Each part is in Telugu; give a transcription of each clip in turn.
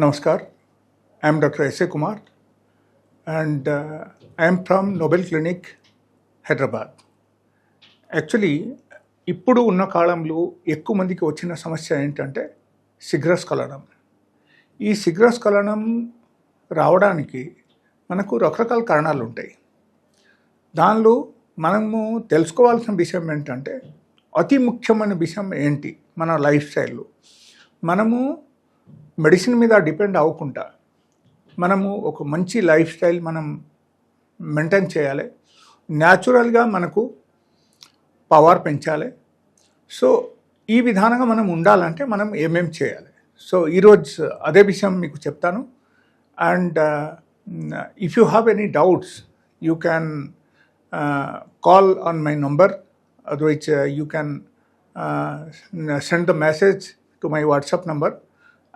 Namaskar. I am Dr. Kumar and Kumar and uh, I am from Nobel Clinic, Hyderabad actually ఇప్పుడు ఉన్న కాలంలో ఎక్కువ మందికి వచ్చిన సమస్య ఏంటంటే శిఘ్రస్ఖలనం ఈ శిఘ్రస్ఖలనం రావడానికి మనకు రకరకాల కారణాలు ఉంటాయి దానిలో మనము తెలుసుకోవాల్సిన విషయం ఏంటంటే అతి ముఖ్యమైన విషయం ఏంటి మన లైఫ్ స్టైల్లో మనము మెడిసిన్ మీద డిపెండ్ అవ్వకుండా మనము ఒక మంచి లైఫ్ స్టైల్ మనం మెయింటైన్ చేయాలి. న్యాచురల్గా మనకు పవర్ పెంచాలి. సో ఈ విధానంగా మనం ఉండాలంటే మనం ఏమేం చేయాలి. సో ఈరోజు అదే విషయం మీకు చెప్తాను. And if you have any doubts you can call on my number otherwise you can send the message to my WhatsApp number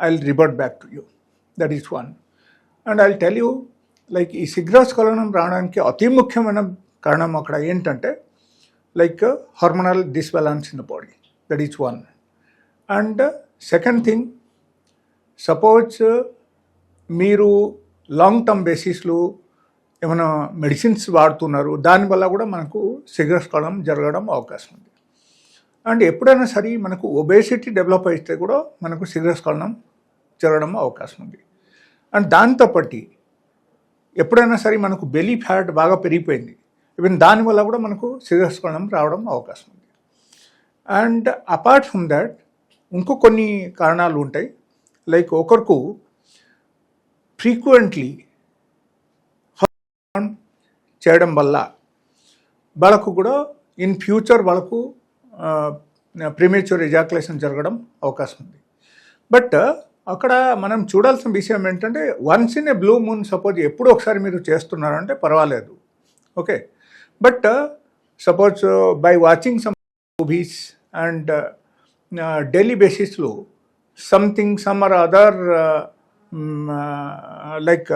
I'll revert revert back to you that is one and I tell you like ఈ సిగ్రాస్ఖలనం రావడానికి అతి ముఖ్యమైన కారణం అక్కడ ఏంటంటే like hormonal disbalance in the body that is one and second thing suppose మీరు లాంగ్ టర్మ్ బేసిస్లో ఏమైనా మెడిసిన్స్ వాడుతున్నారు దానివల్ల కూడా మనకు సిగరెట్ జరగడం అవకాశం ఉంది. అండ్ ఎప్పుడైనా సరే మనకు ఒబేసిటీ డెవలప్ అయితే కూడా మనకు సిగరెట్ జరగడం అవకాశం ఉంది. అండ్ దాంతోపాటి ఎప్పుడైనా సరే మనకు బెలీ ఫ్యాట్ బాగా పెరిగిపోయింది. ఈవెన్ దానివల్ల కూడా మనకు శిరస్కరణం రావడం అవకాశం ఉంది. అండ్ అపార్ట్ ఫ్రమ్ దాట్ ఇంకో కొన్ని కారణాలు ఉంటాయి. లైక్ ఒకరికి ఫ్రీక్వెంట్లీ చేయడం వల్ల వాళ్ళకు కూడా ఇన్ ఫ్యూచర్ వాళ్ళకు ప్రీమేచ్యూర్ ఎజాకులేషన్ జరగడం అవకాశం ఉంది. బట్ అక్కడ మనం చూడాల్సిన విషయం ఏంటంటే once in a blue moon suppose ఎప్పుడు ఒకసారి మీరు చేస్తున్నారంటే పర్వాలేదు. Okay? But suppose by watching some movies and daily బేసిస్లో something some or other like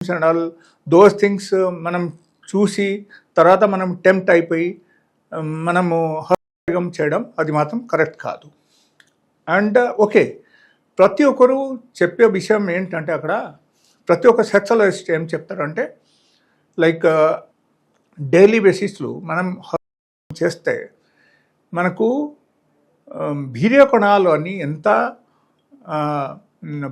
and all those things మనం చూసి తర్వాత మనం టెంప్ట్ అయిపోయి మనము హర్గం చేయడం అది మాత్రం కరెక్ట్ కాదు. అండ్ ఓకే ప్రతి ఒక్కరు చెప్పే విషయం ఏంటంటే అక్కడ ప్రతి ఒక్క సెక్సలైస్ట్ ఏం చెప్తారంటే లైక్ డైలీ బేసిస్లో మనం హర్గం చేస్తే మనకు వీర్య కణాలు అని ఎంత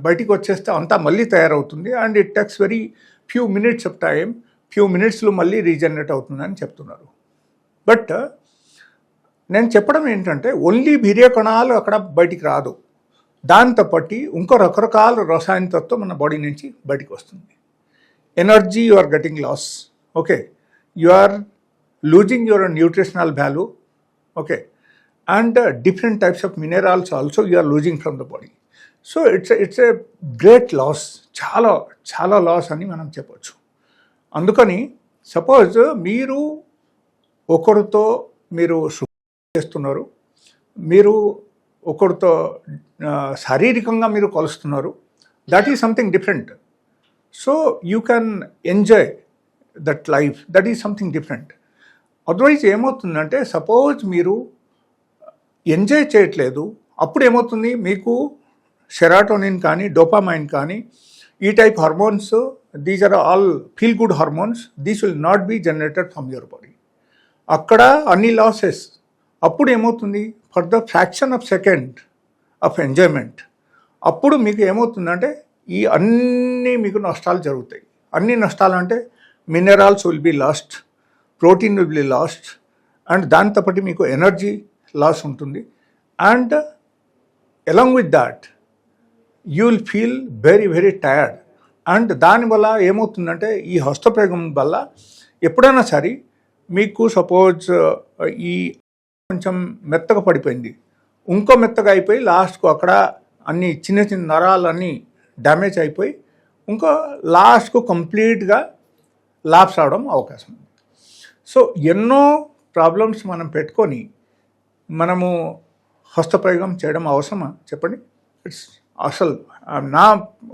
బయటికి వచ్చేస్తే అంతా మళ్ళీ తయారవుతుంది. And it takes very few minutes of time few మినిట్స్లో మళ్ళీ రీజనరేట్ అవుతుందని చెప్తున్నారు. బట్ నేను చెప్పడం ఏంటంటే ఓన్లీ వీర్య కణాలు అక్కడ బయటికి రాదు. దాంతో పట్టి ఇంకో రకరకాల రసాయన తత్వం మన బాడీ నుంచి బయటికి వస్తుంది. Energy you are getting loss okay you are losing your nutritional value okay and different types of minerals also you are losing from the body so it's it's a great loss చాలా చాలా లాస్ అని మనం చెప్పవచ్చు అందుకని సపోజ్ మీరు ఒకరితో మీరు చేస్తున్నారు మీరు ఒకరితో శారీరకంగా మీరు కలుస్తున్నారు that is something different so you can enjoy that life that is something different otherwise ఏమవుతుందంటే సపోజ్ మీరు ఎంజాయ్ చేయట్లేదు అప్పుడు ఏమవుతుంది? మీకు సెరాటోనిన్ కానీ డోపామైన్ కానీ ఈ type hormones these are all feel good hormones these will not be generated from your body అక్కడ అన్ని లాసెస్ అప్పుడు ఏమవుతుంది? For the fraction of second of enjoyment అప్పుడు మీకు ఏమవుతుందంటే ఈ అన్ని మీకు నష్టాలు జరుగుతాయి. అన్ని నష్టాలు అంటే minerals will be lost protein will be lost and దాంతో పాటు మీకు ఎనర్జీ లాస్ ఉంటుంది. And along with that you will feel very very tired and దానివల్ల ఏమవుతుందంటే ఈ హస్తప్రయోగం వల్ల ఎప్పుడైనా సరే మీకు సపోజ్ uh, ఈ కొంచెం మెత్తగా పడిపోయింది. ఇంకో మెత్తగా అయిపోయి లాస్ట్కు అక్కడ అన్ని చిన్న చిన్న నరాలన్నీ డ్యామేజ్ అయిపోయి ఇంకో లాస్ట్కు కంప్లీట్గా లాప్స్ అవడం అవకాశం ఉంది. సో ఎన్నో ప్రాబ్లమ్స్ మనం పెట్టుకొని మనము హస్తప్రయోగం చేయడం అవసరమా? చెప్పండి. ఇట్స్ అసలు uh, నా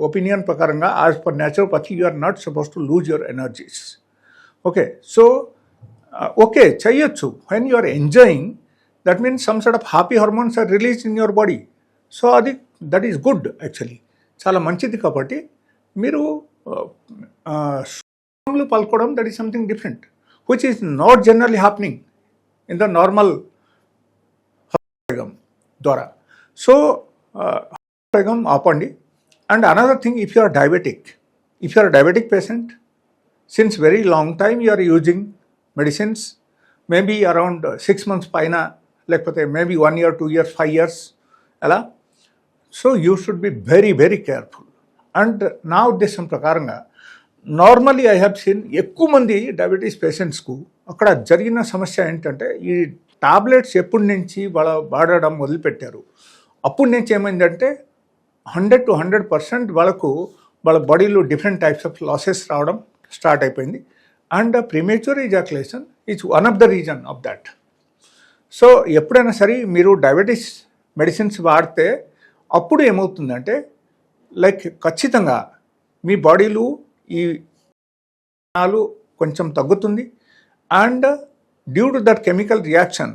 ఒపీనియన్ ప్రకారంగా as per naturopathy you are not suppose to lose your energies okay so okay చెయ్యొచ్చు when you are enjoying that means some side of happy hormones are release in your body so అది దట్ ఈస్ గుడ్ యాక్చువల్లీ చాలా మంచిది కాబట్టి మీరు స్ట్రాంగ్లు పలుకోవడం that is something different which is not generally happening in the normal ద్వారా సో వేగం ఆపండి and another thing if you are diabetic if you are diabetic patient since very long time you are using medicines maybe around six months పైన లేకపోతే maybe one year two years five years అలా. So you should be very very careful and నా ఉద్దేశం ప్రకారంగా నార్మల్లీ ఐ హ్యావ్ సీన్ ఎక్కువ మంది డయాబెటీస్ పేషెంట్స్కు అక్కడ జరిగిన సమస్య ఏంటంటే ఈ టాబ్లెట్స్ ఎప్పటి నుంచి వాళ్ళ వాడడం మొదలుపెట్టారు. అప్పటి నుంచి ఏమైందంటే హండ్రెడ్ టు హండ్రెడ్ పర్సెంట్ వాళ్ళకు వాళ్ళ బాడీలో డిఫరెంట్ టైప్స్ ఆఫ్ లాసెస్ రావడం స్టార్ట్ అయిపోయింది. And premature ejaculation is one of the reason of that so ఎప్పుడైనా సరే మీరు డయాబెటీస్ మెడిసిన్స్ వాడితే అప్పుడు ఏమవుతుందంటే లైక్ ఖచ్చితంగా మీ బాడీలో ఈ నాలు కొంచెం తగ్గుతుంది. And due to that chemical reaction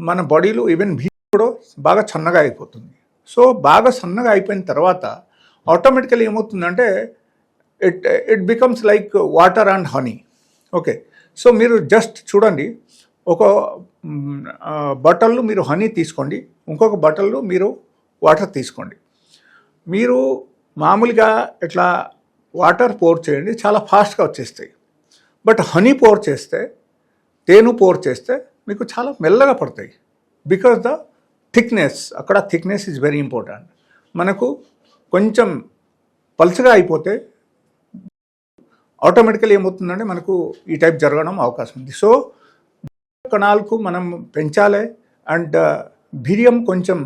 మన బాడీలో ఈవెన్ బీ కూడా బాగా సన్నగా అయిపోతుంది. సో బాగా సన్నగా అయిపోయిన తర్వాత ఆటోమేటికల్ ఏమవుతుందంటే it it becomes like water and honey okay. So మీరు జస్ట్ చూడండి. ఒక బటల్లో మీరు హనీ తీసుకోండి. ఇంకొక బటల్లో మీరు వాటర్ తీసుకోండి. మీరు మామూలుగా ఇట్లా వాటర్ పోర్ చేయండి. చాలా ఫాస్ట్గా వచ్చేస్తాయి. బట్ హనీ పోర్ చేస్తే తేను పోర్ చేస్తే మీకు చాలా మెల్లగా పడతాయి. బికాస్ ద థిక్నెస్ అక్కడ థిక్నెస్ ఈజ్ వెరీ ఇంపార్టెంట్. మనకు కొంచెం పల్చగా అయిపోతే ఆటోమేటికల్ ఏమవుతుందంటే మనకు ఈ టైప్ జరగడం అవకాశం ఉంది. సో కణాలకు మనం పెంచాలి అండ్ వీర్యం uh, కొంచెం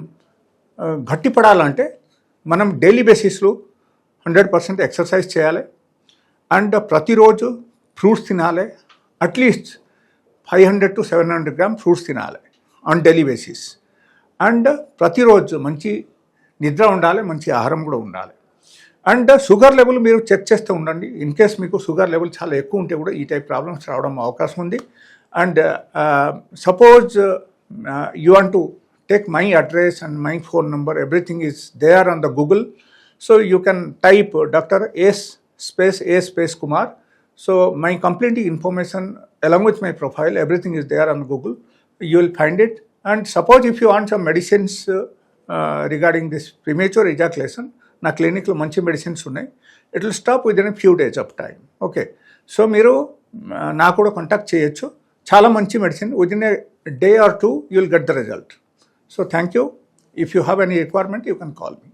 uh, గట్టిపడాలంటే మనం డైలీ బేసిస్లో హండ్రెడ్ పర్సెంట్ ఎక్సర్సైజ్ చేయాలి అండ్ uh, ప్రతిరోజు ఫ్రూట్స్ తినాలి. At least five hundred to seven hundred gram fruits తినాలి ఆన్ డైలీ బేసిస్ అండ్ ప్రతిరోజు మంచి నిద్ర ఉండాలి మంచి ఆహారం కూడా ఉండాలి. అండ్ షుగర్ లెవెల్ మీరు చెక్ చేస్తూ ఉండండి. ఇన్ కేస్ మీకు షుగర్ లెవెల్ చాలా ఎక్కువ ఉంటే కూడా ఈ టైప్ ప్రాబ్లమ్స్ రావడం అవకాశం ఉంది. And suppose you want to take my address and my phone number everything is they are on the Google so you can type doctor S space A space Kumar so my complete information along with my profile everything is they are on Google you will find it and suppose if you want some medicines regarding this premature ejaculation నా క్లినిక్లో మంచి మెడిసిన్స్ ఉన్నాయి. It will stop within few days of time okay so మీరు నా నాకు కూడా కాంటాక్ట్ చేయొచ్చు. చాలా మంచి medicine within a day or two you will get the result so thank you if you have any requirement you can call me